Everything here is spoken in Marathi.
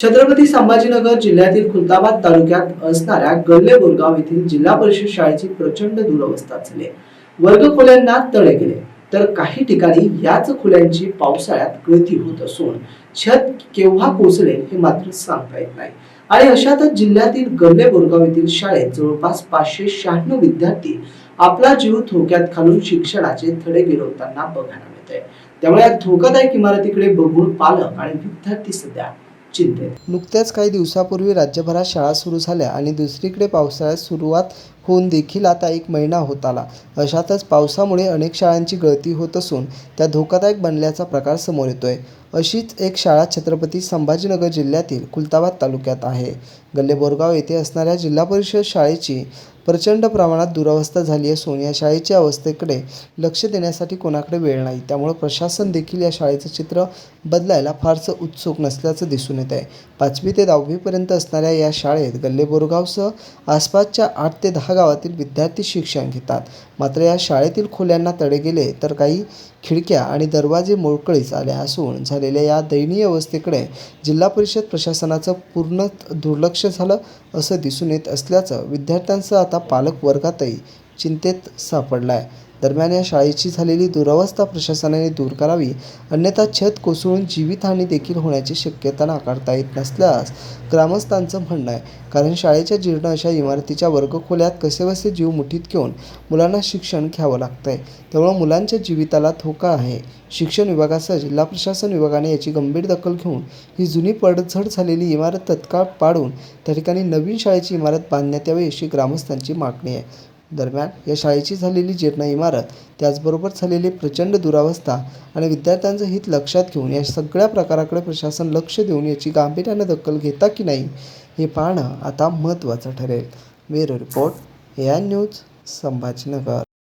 छत्रपती संभाजीनगर जिल्ह्यातील खुलताबाद तालुक्यात असणाऱ्या गल्ले बोरगाव येथील जिल्हा परिषद शाळेची प्रचंड दुरवस्था झाली. वर्ग खोल्यांना तळे गेले. तर काही ठिकाणी याच खोल्यांची पावसाळ्यात गळती होत असून छत केव्हा कोसळेल हे मात्र सांगता येत नाही. आणि अशातच जिल्ह्यातील गल्ले बोरगाव येथील शाळेत जवळपास पाचशे शहाण्णव विद्यार्थी आपला जीव धोक्यात घालून शिक्षणाचे थडे गिरवताना बघायला मिळत आहे त्यामुळे या धोकादायक इमारतीकडे बघून पालक आणि विद्यार्थी सध्या चिंतेत. नुकत्याच काही दिवसापूर्वी राज्यभरात शाळा सुरू झाल्या आणि दुसरीकडे पावसाळ्यात सुरुवात होऊन देखील आता एक महिना होत आला. अशातच पावसामुळे अनेक शाळांची गळती होत असून त्या धोकादायक बनल्याचा प्रकार समोर येतोय. अशीच एक शाळा छत्रपती संभाजीनगर जिल्ह्यातील खुलताबाद तालुक्यात आहे. गल्ले बोरगाव येथे असणाऱ्या जिल्हा परिषद शाळेची प्रचंड प्रमाणात दुरावस्था झाली असून या शाळेच्या अवस्थेकडे लक्ष देण्यासाठी कोणाकडे वेळ नाही. त्यामुळे प्रशासन देखील या शाळेचं चित्र बदलायला फारसं उत्सुक नसल्याचं दिसून येत आहे पाचवी ते दहावीपर्यंत असणाऱ्या या शाळेत गल्ले बोरगावसह आसपासच्या आठ ते दहा गावातील विद्यार्थी शिक्षण घेतात. मात्र या शाळेतील खोल्यांना तडे गेले तर काही खिडक्या आणि दरवाजे मोडकळीस आले असून झालेल्या या दयनीय अवस्थेकडे जिल्हा परिषद प्रशासनाचं पूर्ण दुर्लक्ष झालं असं दिसून येत असल्याचं विद्यार्थ्यांसह आता पालक वर्गातही चिंतेत सापडला आहे दरम्यान या शाळेची झालेली दुरवस्था प्रशासनाने दूर करावी अन्यथा छत कोसळून जीवितहानी देखील होण्याची शक्यता नाकारता येत नसल्यास ग्रामस्थांचं म्हणणं आहे. कारण शाळेच्या जीर्ण अशा इमारतीच्या वर्गखोल्यात कसेबसे जीव मुठीत घेऊन मुलांना शिक्षण घ्यावं लागतंय? त्यामुळं मुलांच्या जीविताला धोका आहे. शिक्षण विभागासह जिल्हा प्रशासन विभागाने याची गंभीर दखल घेऊन ही जुनी पडझड झालेली इमारत तत्काळ पाडून त्या ठिकाणी नवीन शाळेची इमारत बांधण्यात यावी अशी ग्रामस्थांची मागणी आहे. दरम्यान या शाळेची झालेली जीर्ण इमारत त्याचबरोबर झालेली प्रचंड दुरावस्था आणि विद्यार्थ्यांचं हित लक्षात घेऊन या सगळ्या प्रकाराकडे प्रशासन लक्ष देऊन याची गांभीर्यानं दखल घेता की नाही हे पाहणं आता महत्त्वाचं ठरेल. Bureau report A I news Sambhajinagar.